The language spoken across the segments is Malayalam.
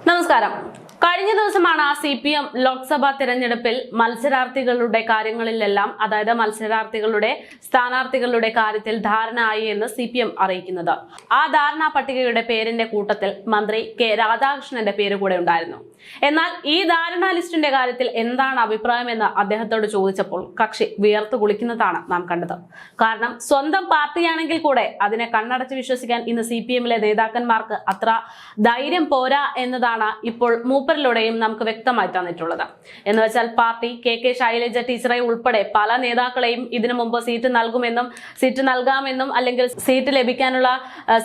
നമസ്കാരം. കഴിഞ്ഞ ദിവസമാണ് സി പി എം ലോക്സഭാ തെരഞ്ഞെടുപ്പിൽ മത്സരാർത്ഥികളുടെ കാര്യങ്ങളിലെല്ലാം അതായത് മത്സരാർത്ഥികളുടെ സ്ഥാനാർത്ഥികളുടെ കാര്യത്തിൽ ധാരണ ആയി എന്ന് സി പി എം അറിയിക്കുന്നത്. ആ ധാരണാ പട്ടികയുടെ പേരിന്റെ കൂട്ടത്തിൽ മന്ത്രി കെ രാധാകൃഷ്ണന്റെ പേര് കൂടെ ഉണ്ടായിരുന്നു. എന്നാൽ ഈ ധാരണാ ലിസ്റ്റിന്റെ കാര്യത്തിൽ എന്താണ് അഭിപ്രായം എന്ന് അദ്ദേഹത്തോട് ചോദിച്ചപ്പോൾ കക്ഷി വിയർത്തു കുളിക്കുന്നതാണ് നാം കണ്ടത്. കാരണം സ്വന്തം പാർട്ടിയാണെങ്കിൽ കൂടെ അതിനെ കണ്ണടച്ച് വിശ്വസിക്കാൻ ഇന്ന് സി പി എമ്മിലെ നേതാക്കന്മാർക്ക് അത്ര ധൈര്യം പോരാ എന്നതാണ് ഇപ്പോൾ മൂപ്പരിലൂടെയും നമുക്ക് വ്യക്തമായി തന്നിട്ടുള്ളത്. എന്ന് വെച്ചാൽ പാർട്ടി കെ കെ ശൈലജ ടീച്ചറെ ഉൾപ്പെടെ പല നേതാക്കളെയും ഇതിനു മുമ്പ് സീറ്റ് നൽകുമെന്നും സീറ്റ് നൽകാമെന്നും അല്ലെങ്കിൽ സീറ്റ് ലഭിക്കാനുള്ള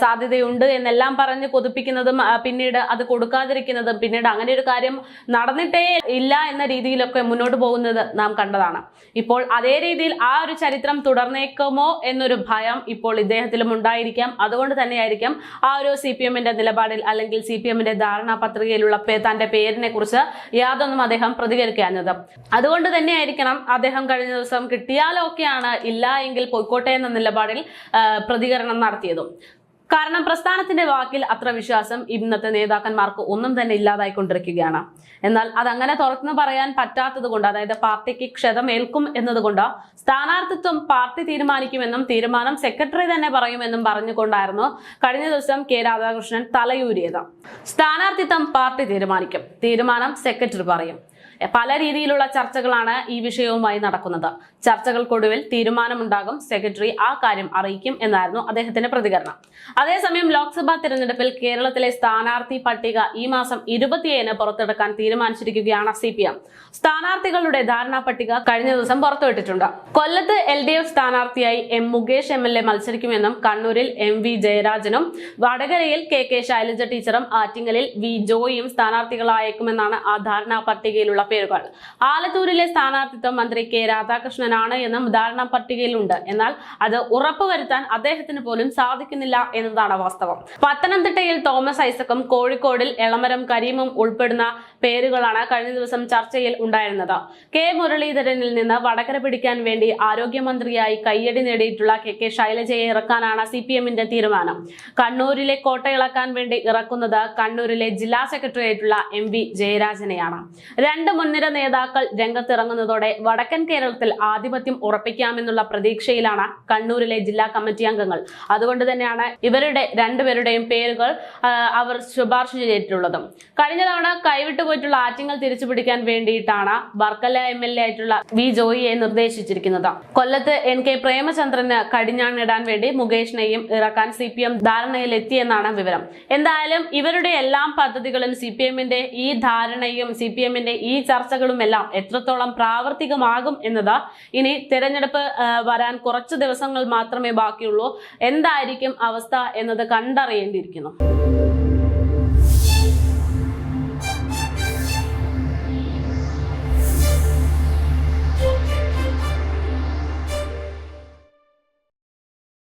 സാധ്യതയുണ്ട് എന്നെല്ലാം പറഞ്ഞ് കൊതിപ്പിക്കുന്നതും പിന്നീട് അത് കൊടുക്കാതിരിക്കുന്നതും പിന്നീട് അങ്ങനെ ഒരു കാര്യം നടന്നിട്ടേ ഇല്ല എന്ന രീതിയിലൊക്കെ മുന്നോട്ട് പോകുന്നത് നാം കണ്ടതാണ്. ഇപ്പോൾ അതേ രീതിയിൽ ആ ഒരു ചരിത്രം തുടർന്നേക്കുമോ എന്നൊരു ഭയം ഇപ്പോൾ ഇദ്ദേഹത്തിലും ഉണ്ടായിരിക്കാം. അതുകൊണ്ട് തന്നെയായിരിക്കാം ആ ഒരു സി പി എമ്മിന്റെ നിലപാടിൽ അല്ലെങ്കിൽ സി പി എമ്മിന്റെ ധാരണാ പത്രികയിലുള്ള തന്റെ പേരിനെ കുറിച്ച് യാതൊന്നും അദ്ദേഹം പ്രതികരിക്കാഞ്ഞത്. അതുകൊണ്ട് തന്നെയായിരിക്കണം അദ്ദേഹം കഴിഞ്ഞ ദിവസം കിട്ടിയാലൊക്കെയാണ് ഇല്ല എങ്കിൽ പൊയ്ക്കോട്ടെ എന്ന നിലപാടിൽ പ്രതികരണം നടത്തിയതും. കാരണം പ്രസ്ഥാനത്തിന്റെ വാക്കിൽ അത്ര വിശ്വാസം ഇന്നത്തെ നേതാക്കന്മാർക്ക് ഒന്നും തന്നെ ഇല്ലാതായിക്കൊണ്ടിരിക്കുകയാണ്. എന്നാൽ അതങ്ങനെ തുറന്നു പറയാൻ പറ്റാത്തത് കൊണ്ട് അതായത് പാർട്ടിക്ക് ക്ഷതമേൽക്കും എന്നതുകൊണ്ട് സ്ഥാനാർത്ഥിത്വം പാർട്ടി തീരുമാനിക്കുമെന്നും തീരുമാനം സെക്രട്ടറി തന്നെ പറയുമെന്നും പറഞ്ഞുകൊണ്ടായിരുന്നു കഴിഞ്ഞ ദിവസം കെ രാധാകൃഷ്ണൻ തലയൂരിയത്. സ്ഥാനാർത്ഥിത്വം പാർട്ടി തീരുമാനിക്കും. തീരുമാനം സെക്രട്ടറി പറയും. പല രീതിയിലുള്ള ചർച്ചകളാണ് ഈ വിഷയവുമായി നടക്കുന്നത്. ചർച്ചകൾക്കൊടുവിൽ തീരുമാനമുണ്ടാകും. സെക്രട്ടറി ആ കാര്യം അറിയിക്കും എന്നായിരുന്നു അദ്ദേഹത്തിന്റെ പ്രതികരണം. അതേസമയം ലോക്സഭാ തിരഞ്ഞെടുപ്പിൽ കേരളത്തിലെ സ്ഥാനാർത്ഥി പട്ടിക ഈ മാസം ഇരുപത്തിയേഴിന് പുറത്തെടുക്കാൻ തീരുമാനിച്ചിരിക്കുകയാണ് സി പി എം സ്ഥാനാർത്ഥികളുടെ ധാരണാ പട്ടിക കഴിഞ്ഞ ദിവസം പുറത്തുവിട്ടിട്ടുണ്ട്. കൊല്ലത്ത് എൽ ഡി എഫ് സ്ഥാനാർത്ഥിയായി M Mukesh M L A മത്സരിക്കുമെന്നും കണ്ണൂരിൽ എം വി ജയരാജനും വടകരയിൽ കെ കെ ശൈലജ ടീച്ചറും ആറ്റിങ്ങലിൽ വി ജോയിയും സ്ഥാനാർത്ഥികളായേക്കുമെന്നാണ് ആ ധാരണാ പട്ടികയിലുള്ള പേരുകൾ. ആലത്തൂരിലെ സ്ഥാനാർത്ഥിത്വം മന്ത്രി കെ രാധാകൃഷ്ണനാണ് എന്നും ധാരണാ പട്ടികയിലുണ്ട്. എന്നാൽ അത് ഉറപ്പുവരുത്താൻ അദ്ദേഹത്തിന് പോലും സാധിക്കുന്നില്ല എന്നതാണ് വാസ്തവം. പത്തനംതിട്ടയിൽ തോമസ് ഐസക്കും കോഴിക്കോടിൽ എളമരം കരീമും ഉൾപ്പെടുന്ന പേരുകളാണ് കഴിഞ്ഞ ദിവസം ചർച്ചയിൽ ഉണ്ടായിരുന്നത്. കെ മുരളീധരനിൽ നിന്ന് വടകര പിടിക്കാൻ വേണ്ടി ആരോഗ്യമന്ത്രിയായി കയ്യടി നേടിയിട്ടുള്ള കെ കെ ശൈലജയെ ഇറക്കാനാണ് സി പി എമ്മിന്റെ തീരുമാനം. കണ്ണൂരിലെ കോട്ട ഇളക്കാൻ വേണ്ടി ഇറക്കുന്നത് കണ്ണൂരിലെ ജില്ലാ സെക്രട്ടറി ആയിട്ടുള്ള എം വി ജയരാജനെയാണ്. രണ്ട് മുൻനിര നേതാക്കൾ രംഗത്തിറങ്ങുന്നതോടെ വടക്കൻ കേരളത്തിൽ ആധിപത്യം ഉറപ്പിക്കാമെന്നുള്ള പ്രതീക്ഷയിലാണ് കണ്ണൂരിലെ ജില്ലാ കമ്മിറ്റി അംഗങ്ങൾ. അതുകൊണ്ട് തന്നെയാണ് ഇവരുടെ രണ്ടുപേരുടെയും പേരുകൾ അവർ ശുപാർശ ചെയ്തിട്ടുള്ളതും. കഴിഞ്ഞ തവണ കൈവിട്ടു പോയിട്ടുള്ള ആറ്റിങ്ങൾ തിരിച്ചു പിടിക്കാൻ വേണ്ടിയിട്ടാണ് വർക്കല എം എൽ എ ആയിട്ടുള്ള വി ജോയിയെ നിർദ്ദേശിച്ചിരിക്കുന്നത്. കൊല്ലത്ത് എൻ കെ പ്രേമചന്ദ്രന് കടിഞ്ഞാണിടാൻ വേണ്ടി മുകേഷിനെയും ഇറക്കാൻ സി പി എം ധാരണയിലെത്തിയെന്നാണ് വിവരം. എന്തായാലും ഇവരുടെ എല്ലാം പദ്ധതികളും സി പി എമ്മിന്റെ ഈ ധാരണയും സി പി എമ്മിന്റെ ഈ ചർച്ചകളും എല്ലാം എത്രത്തോളം പ്രാവർത്തികമാകും എന്നത് ഇനി തെരഞ്ഞെടുപ്പ് വരാൻ കുറച്ച് ദിവസങ്ങൾ മാത്രമേ ബാക്കിയുള്ളൂ. എന്തായിരിക്കും അവസ്ഥ എന്നത് കണ്ടറിയേണ്ടിയിരിക്കുന്നു.